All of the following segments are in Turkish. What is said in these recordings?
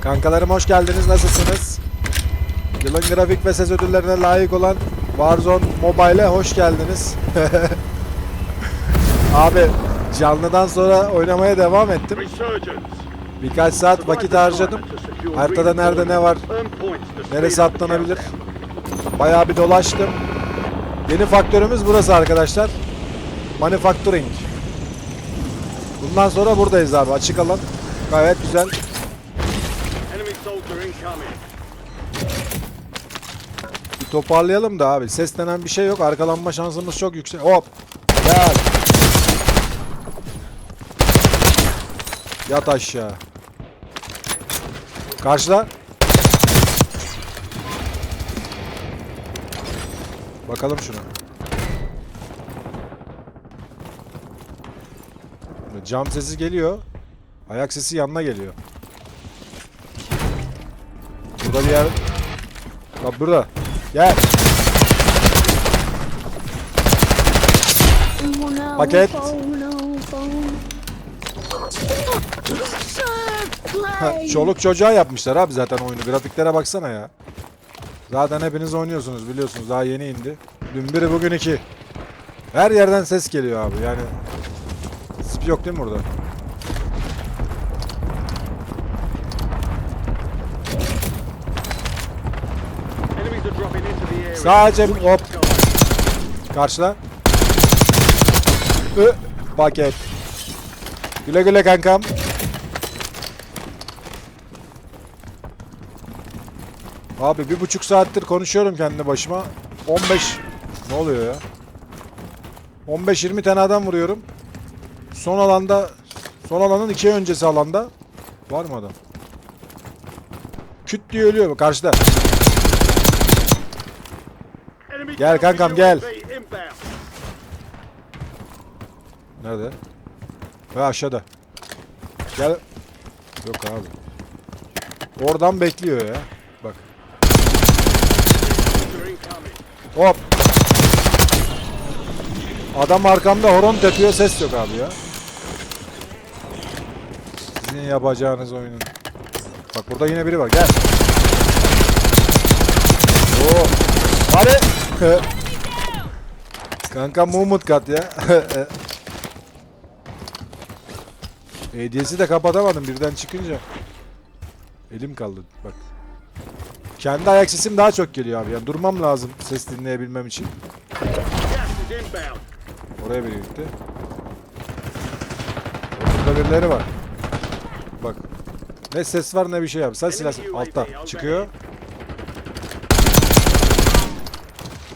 Kankalarım hoş geldiniz. Nasılsınız? Yılın grafik ve ses ödüllerine layık olan Warzone Mobile'e hoş geldiniz. Abi canlıdan sonra oynamaya devam ettim. Birkaç saat vakit harcadım. Haritada nerede ne var, neresi atlanabilir. Bayağı bir dolaştım. Yeni faktörümüz burası arkadaşlar. Manufacturing. Bundan sonra buradayız abi. Açık alan. Gayet güzel. Bir toparlayalım da abi. Ses denen bir şey yok. Arkalanma şansımız çok yüksek. Hop. Gel. Yat aşağı. Karşıda. Bakalım şuna. Cam sesi geliyor. Ayak sesi yanına geliyor. Burada bir yer... Bak burada. Gel. Paket. Çoluk çocuğa yapmışlar abi zaten oyunu. Grafiklere baksana ya. Zaten hepiniz oynuyorsunuz biliyorsunuz. Daha yeni indi. Dün biri bugün iki. Her yerden ses geliyor abi yani. Sip yok değil mi burada? Sadece hop karşıla. Paket. Güle güle kankam. Abi bir buçuk saattir konuşuyorum kendi başıma. 15 ne oluyor ya? 15-20 tane adam vuruyorum. Son alanda son alanın iki öncesi alanda var mı adam? Küt diye ölüyor karşıda. Enemy Gel kankam, gel. Nerede? Ha aşağıda. Gel. Yok abi. Oradan bekliyor ya. Bak. Hop. Adam arkamda horon tepiyor ses yok abi ya. Sizin yapacağınız oyunun. Bak burada yine biri var gel. Oo. Hadi. Kanka Mumut kat ya. Hediyesi de kapatamadım birden çıkınca. Elim kaldı bak. Kendi ayak sesim daha çok geliyor abi. Yani durmam lazım ses dinleyebilmem için. Oraya biri gitti. Burada birileri var. Bak. Ne ses var ne bir şey yap. Sen silah altta çıkıyor.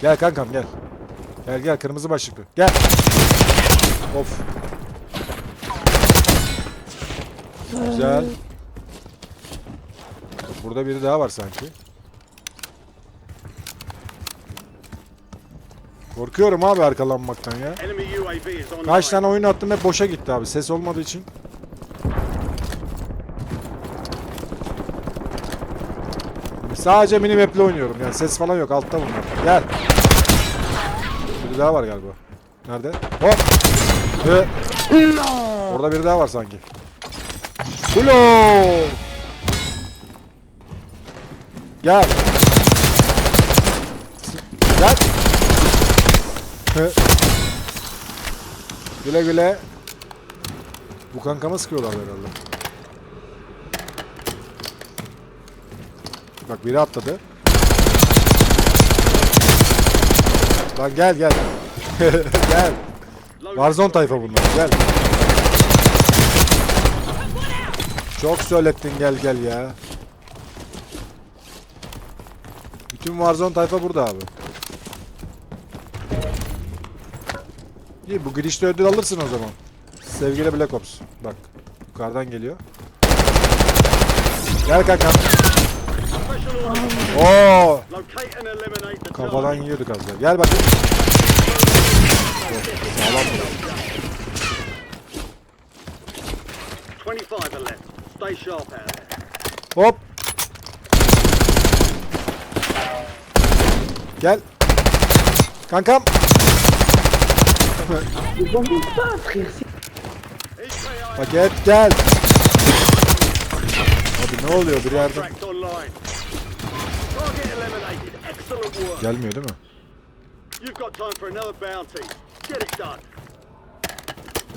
Gel kankam gel. Gel gel kırmızı başlıklı. Gel. Of. Güzel. Burada biri daha var sanki. Korkuyorum abi arkalanmaktan ya. Kaç tane oyun attım hep boşa gitti abi. Ses olmadığı için. Sadece mini map'le oynuyorum yani ses falan yok altta bunlar. Gel. Biri daha var galiba. Nerede? Hop. Ve... Orada biri daha var sanki. Hulo. Gel. Gel. Güle güle. Bu kankama sıkıyorlar herhalde. Bak biri atladı. Lan gel gel. gel. Warzone tayfa bunlar. Gel. Çok söylettin gel gel ya. Bütün Warzone tayfa burada abi. İyi bu girişte ödül alırsın o zaman. Sevgili Black Ops. Bak yukarıdan geliyor. Gel kankam. Oo kafadan yiyorduk az daha. Gel bakayım. Sağlam bu. 25 are left. Stay sharp out. Hop. Gel. Kankam. Paket gel. Abi Ne oluyor bir yerden? Gelmiyor değil mi? You've got time for another bounty. Get it done.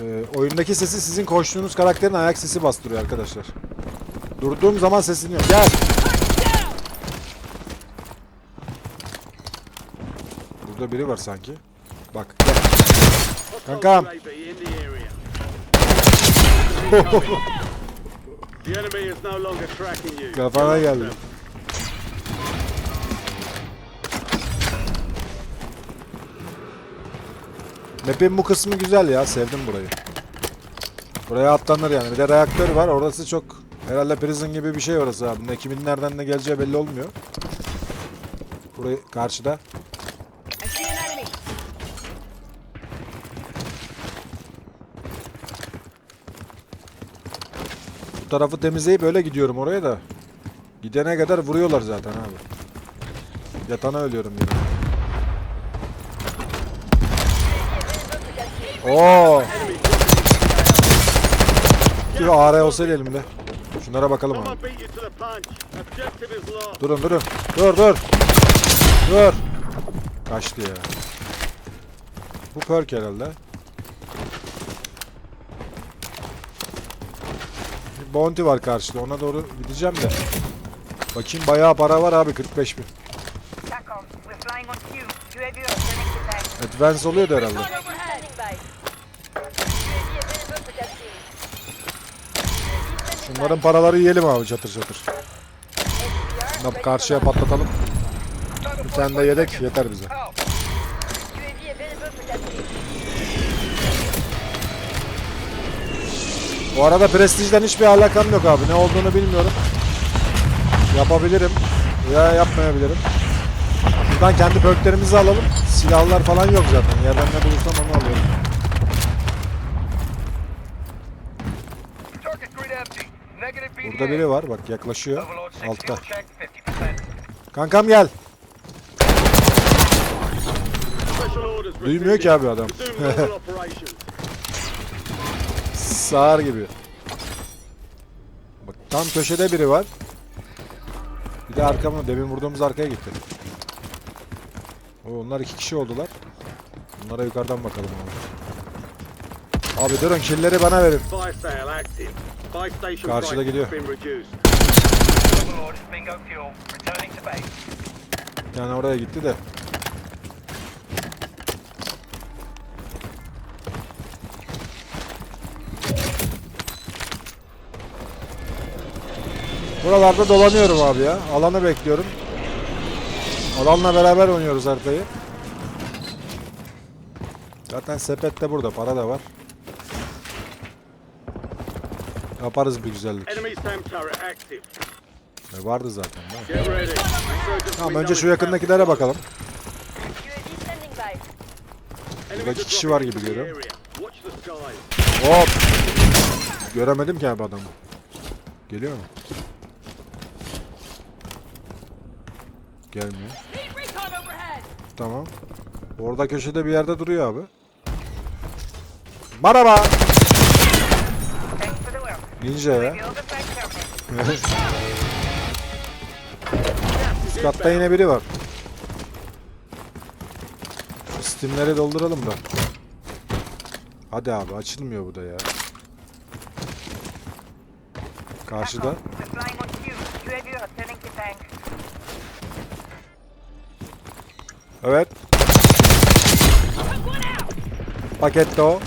Ee, oyundaki sesi sizin koştuğunuz karakterin ayak sesi bastırıyor arkadaşlar. Durduğum zaman sesleniyor. Gel. Burada biri var sanki. Bak. Gel. Kankam. UAV in Map'in bu kısmı güzel ya. Sevdim burayı. Buraya atlanır yani. Bir de reaktör var. Orası çok herhalde prison gibi bir şey orası abi. Ne kimin nereden ne geleceği belli olmuyor. Burayı karşıda. Bu tarafı temizleyip öyle gidiyorum oraya da. Gidene kadar vuruyorlar zaten abi. Yatana ölüyorum yine. Oo. Bir AR olsaydı elimde. Şunlara bakalım abi. Durun durun. Dur dur. Dur. Kaçtı ya. Bu perk herhalde. Bir bounty var karşıda. Ona doğru gideceğim de. Bakayım bayağı para var abi 45 bin. Advance oluyordu herhalde. Recon overhead. Standing by. UAV available for testing. Şunların paraları yiyelim abi çatır çatır. Ready karşıya patlatalım. Bir tane de yedek yeter bize. Bu arada prestijden hiçbir alakam yok abi. Ne olduğunu bilmiyorum. Yapabilirim veya yapmayabilirim. Buradan kendi perklerimizi alalım. Silahlar falan yok zaten. Yerden ne bulursam onu alıyorum. Burada biri var bak yaklaşıyor. Overlord 6 Altta. fuel check 50%. Kankam gel. Duymuyor ki abi adam. Sağır gibi. Bak tam köşede biri var. Bir de arkamda demin vurduğumuz arkaya gitti. O, onlar iki kişi oldular. Bunlara yukarıdan bakalım abi. Abi durun killleri bana verin. Karşıda gidiyor. tane oraya gitti de. Buralarda dolanıyorum abi ya. Alanı bekliyorum. Alanla beraber oynuyoruz haritayı. Zaten sepet de burada. Para da var. Yaparız bir güzellik. Enemy SAM turret active. E, vardı zaten. değil mi? Get ready. Insurgents Tamam önce şu yakındakilere bakalım. UAV standing by. Buradaki kişi var gibi görüyorum. Watch the skies. Hop. Göremedim ki abi adamı. Geliyor mu? Gelmiyor. Need recon overhead. Tamam. Orada köşede bir yerde duruyor abi. Merhaba. Ninja ya. Üst katta yine biri var. Şu dolduralım da. Hadi abi açılmıyor bu da ya. Karşıda. Evet. Pakette o.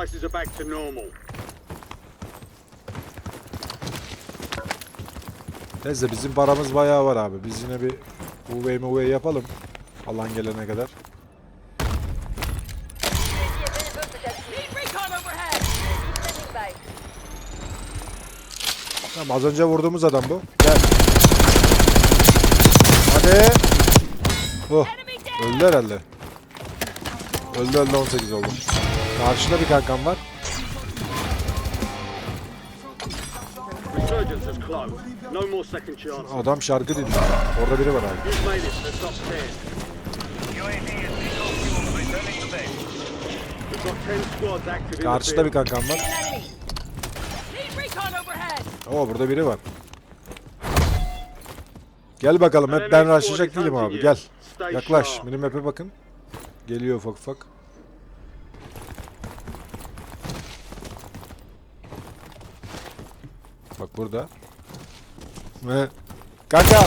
Prices are back to normal. Neyse bizim paramız bayağı var abi. Biz yine bir UV muv yapalım. Alan gelene kadar. Tamam az önce vurduğumuz adam bu. Gel. Hadi. Oh. Öldü herhalde. Öldü öldü 18 oldu. Karşıda bir kankam var. Adam şarkı dinliyor. Orada biri var abi. You've made it to the top 10. UAV is bingo fuel. Returning to base. We've got 10 squads active in the Karşıda bir kankam var. Oo burada biri var. Gel bakalım hep ben rushlayacak değilim abi gel. Yaklaş minimap'e bakın. Geliyor ufak ufak. Bak burada. Ve kanka.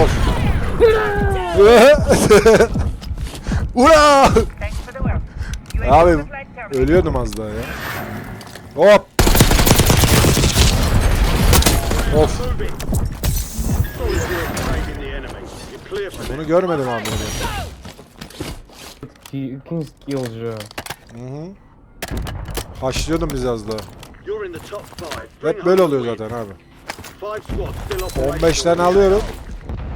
Of. Ura! Abi ölüyordum az daha ya. Hop. Of. Bunu görmedim abi. Skills já. Hı hı. Haşlıyordum bizi az daha. Hep böyle oluyor zaten abi. Five squads still operational. 15 tane alıyorum.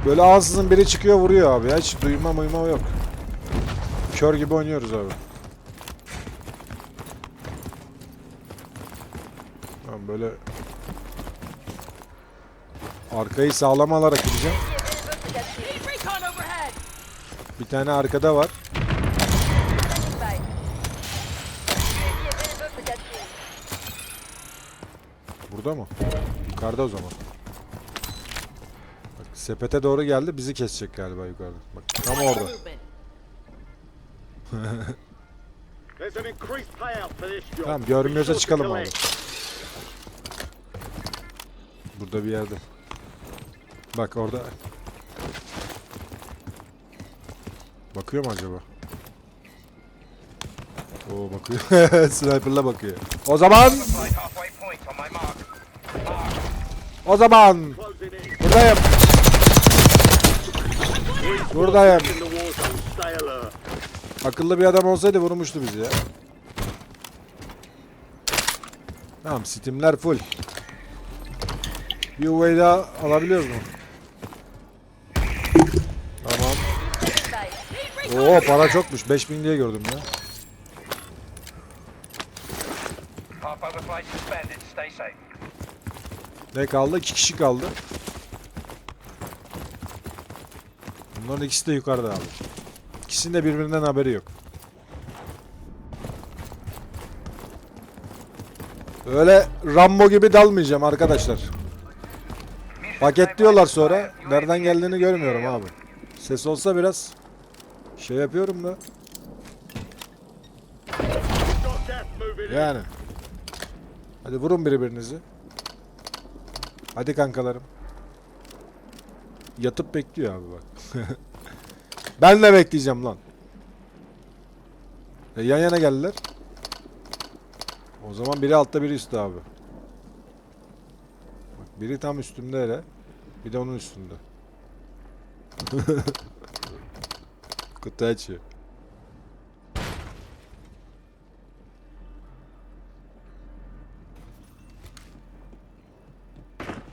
Böyle ansızın biri çıkıyor vuruyor abi ya. Hiç duyma muyma yok. Kör gibi oynuyoruz abi. Tamam böyle arkayı sağlam alarak gideceğim. Bir tane arkada var. Burada mı? Yukarıda o zaman. Bak sepete doğru geldi. Bizi kesecek galiba yukarıda. Bak tam orada. Tamam görmüyorsa çıkalım abi. Burada bir yerde. Bak orada. Bakıyor mu acaba? Oo bakıyor. Sniper'la bakıyor. O zaman, o zaman buradayım. Buradayım. Akıllı bir adam olsaydı vurmuştu bizi ya. Tamam, Steam'ler full. Bir UAV daha alabiliyoruz mu? Tamam. Oo para çokmuş. 5000 diye gördüm ya. Stay safe. Ne kaldı? 2 kişi kaldı. Bunların ikisi de yukarıda abi. İkisinin de birbirinden haberi yok. Öyle Rambo gibi dalmayacağım arkadaşlar. Paketliyorlar sonra. Nereden geldiğini görmüyorum abi. Ses olsa biraz şey yapıyorum da. Yani. Hadi vurun birbirinizi. Hadi kankalarım. Yatıp bekliyor abi bak. ben de bekleyeceğim lan. E, yan yana geldiler. O zaman biri altta biri üstte abi. Bak biri tam üstümde hele. Bir de onun üstünde. Kutu açıyor.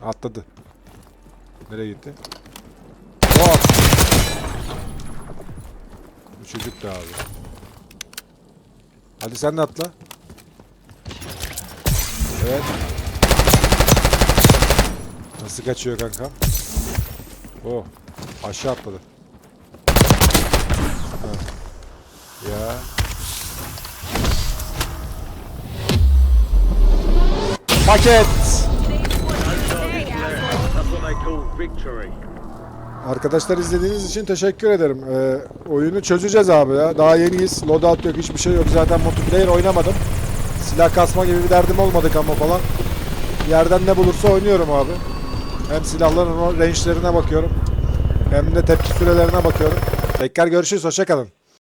Atladı. Nereye gitti? Hop! Bu çocuk da abi. Hadi sen de atla. Evet. Nasıl kaçıyor kanka? Oh. Aşağı atladı. Ha. Ya. Paket! Arkadaşlar izlediğiniz için teşekkür ederim. Ee, oyunu çözeceğiz abi ya. Daha yeniyiz. Loadout yok, hiçbir şey yok. Zaten multiplayer oynamadım. Silah kasma gibi bir derdim olmadı ama falan. Yerden ne bulursa oynuyorum abi. Hem silahların range'lerine bakıyorum. Hem de tepki sürelerine bakıyorum. Tekrar görüşürüz. Hoşçakalın.